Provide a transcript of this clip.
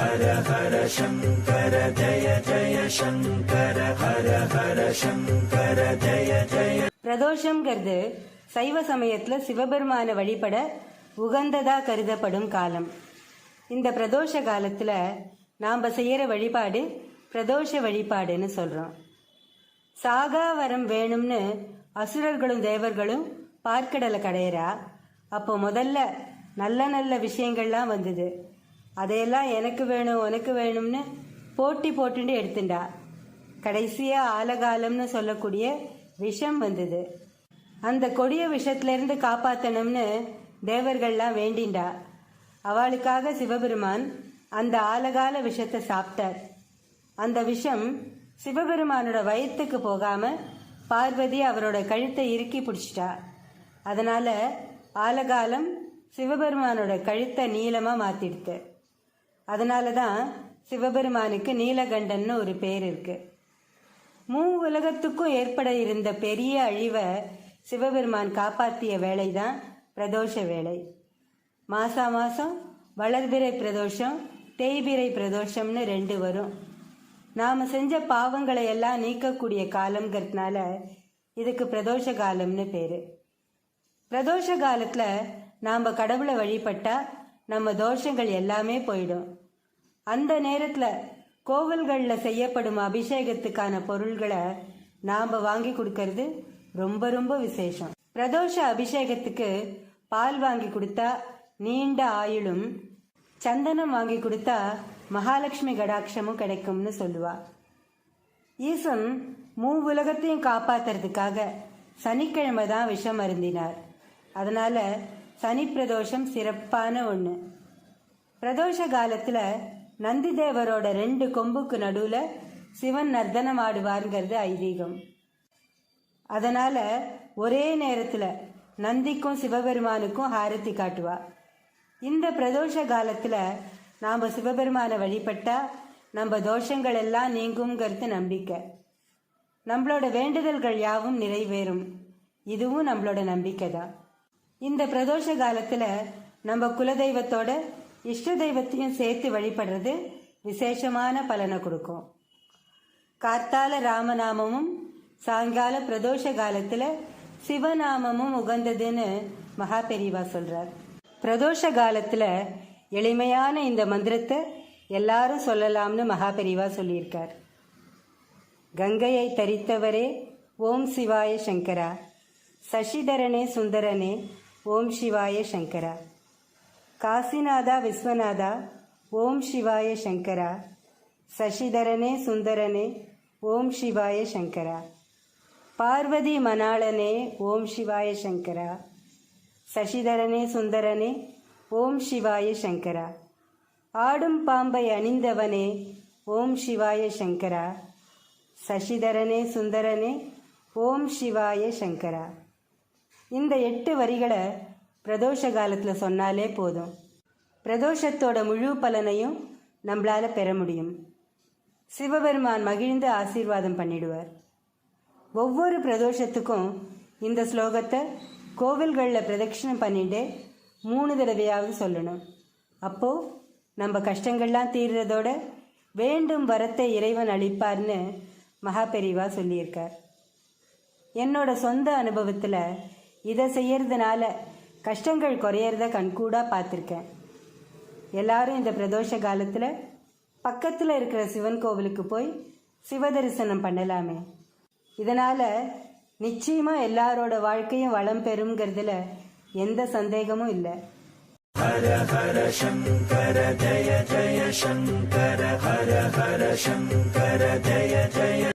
ஹர ஹர சங்கர ஜய ஜய சங்கர ஹர ஹர சங்கர ஜய ஜய பிரதோஷங்கிறது சைவ சமயத்துல சிவபெருமான வழிபட உகந்ததா கருதப்படும் காலம். இந்த பிரதோஷ காலத்துல நாம செய்யற வழிபாடு பிரதோஷ வழிபாடுன்னு சொல்றோம். சாகா வரம் வேணும்னு அசுரர்களும் தேவர்களும் பார்க்கடலை கடையிறா. அப்போ முதல்ல நல்ல நல்ல விஷயங்கள்லாம் வந்தது. அதையெல்லாம் எனக்கு வேணும் உனக்கு வேணும்னு போட்டி போட்டுட்டு எடுத்துண்டா. கடைசியாக ஆலகாலம்னு சொல்லக்கூடிய விஷம் வந்தது. அந்த கொடிய விஷத்திலிருந்து காப்பாற்றணும்னு தேவர்கள்லாம் வேண்டிண்டா. அவளுக்காக சிவபெருமான் அந்த ஆலகால விஷத்தை சாப்பிட்டார். அந்த விஷம் சிவபெருமானோட வயிற்றுக்கு போகாம பார்வதி அவரோட கழுத்தை இறுக்கி பிடிச்சிட்டா. அதனால ஆலகாலம் சிவபெருமானோட கழுத்தை நீளமாக மாற்றிடுது அதனால தான் சிவபெருமானுக்கு நீலகண்டன்னு ஒரு பேர் இருக்கு. மூ உலகத்துக்கும் ஏற்பட இருந்த பெரிய அழிவை சிவபெருமான் காப்பாற்றிய வேலை தான் பிரதோஷ வேலை. மாசா மாசம் வளர்பிறை பிரதோஷம் தேய்பிறை பிரதோஷம்னு ரெண்டு வரும். நாம் செஞ்ச பாவங்களை எல்லாம் நீக்கக்கூடிய காலங்கிறதுனால இதுக்கு பிரதோஷ காலம்னு பேர். பிரதோஷ காலத்தில் நாம் கடவுளை வழிபட்டால் நம்ம தோஷங்கள் எல்லாமே போயிடும். அந்த நேரத்துல கோவில்களில் செய்யப்படும் அபிஷேகத்துக்கான பொருள்களை நாம வாங்கி கொடுக்கறது ரொம்ப ரொம்ப விசேஷம். பிரதோஷ அபிஷேகத்துக்கு பால் வாங்கி கொடுத்தா நீண்ட ஆயுளும் சந்தனம் வாங்கி கொடுத்தா மகாலட்சுமி கடாட்சமும் கிடைக்கும்னு சொல்லுவா. ஈசன் மூ உலகத்தையும் காப்பாத்துறதுக்காக சனிக்கிழமை தான் விஷம் அருந்தினார். அதனால சனி பிரதோஷம் சிறப்பான ஒன்று பிரதோஷ காலத்துல நந்தி தேவரோட ரெண்டு கொம்புக்கு நடுவுல சிவன் நர்தனம் ஆடுவாருங்கிறது ஐதீகம். அதனால ஒரே நேரத்துல நந்திக்கும் சிவபெருமானுக்கும் ஹாரத்தி காட்டுவா. இந்த பிரதோஷ காலத்துல நாம சிவபெருமானை வழிபட்டா நம்ம தோஷங்கள் எல்லாம் நீங்குங்கிறது நம்பிக்கை. நம்மளோட வேண்டுதல்கள் யாவும் நிறைவேறும். இதுவும் நம்மளோட நம்பிக்கை தான் இந்த பிரதோஷ காலத்துல நம்ம குலதெய்வத்தோட இஷ்ட தெய்வத்தையும் சேர்த்து வழிபடுறது விசேஷமான பலனை கொடுக்கும். கார்த்தால ராமநாமமும் சாயங்கால பிரதோஷ காலத்துல சிவநாமமும் உகந்ததுன்னு மகா பெரியவா சொல்றார். பிரதோஷ காலத்துல எளிமையான இந்த மந்திரத்தை எல்லாரும் சொல்லலாம்னு மகா பெரியவா சொல்லியிருக்கார். கங்கையை தரித்தவரே ஓம் சிவாய சங்கரா சசிதரனே சுந்தரனே ஓம் சிவாய சங்கரா. காசிநாதா விஸ்வநாதா ஓம் சிவாய சங்கரா. சசிதரனே சுந்தரனே ஓம் சிவாய சங்கரா. பார்வதி மணாளனே ஓம் சிவாய சங்கரா. சசிதரனே சுந்தரனே ஓம் சிவாய சங்கரா. ஆடும் பாம்பை அணிந்தவனே ஓம் சிவாய சங்கரா. சசிதரனே சுந்தரனே ஓம் சிவாய சங்கரா. இந்த எட்டு வரிகளை பிரதோஷ காலத்தில் சொன்னாலே போதும். பிரதோஷத்தோட முழு பலனையும் நம்மளால பெற முடியும். சிவபெருமான் மகிழ்ந்து ஆசீர்வாதம் பண்ணிடுவார். ஒவ்வொரு பிரதோஷத்துக்கும் இந்த ஸ்லோகத்தை கோவில்களில் பிரதட்சிணம் பண்ணிட்டு மூணு தடவையாவது சொல்லணும். அப்போது நம்ம கஷ்டங்கள்லாம் தீர்றதோட வேண்டும் வரத்தை இறைவன் அளிப்பார்னு மகா பெரிவா சொல்லியிருக்கார். என்னோட சொந்த அனுபவத்தில் இதை செய்யறதுனால கஷ்டங்கள் குறையிறத கண்கூடாக பார்த்துருக்கேன். எல்லாரும் இந்த பிரதோஷ காலத்தில் பக்கத்தில் இருக்கிற சிவன் கோவிலுக்கு போய் சிவ தரிசனம் பண்ணலாமே. இதனால் நிச்சயமாக எல்லாரோட வாழ்க்கையும் வளம் பெறுங்கிறதுல எந்த சந்தேகமும் இல்லை. ஹர ஹர சங்கர ஜய ஜய சங்கர ஹர ஹர சங்கர ஜய ஜய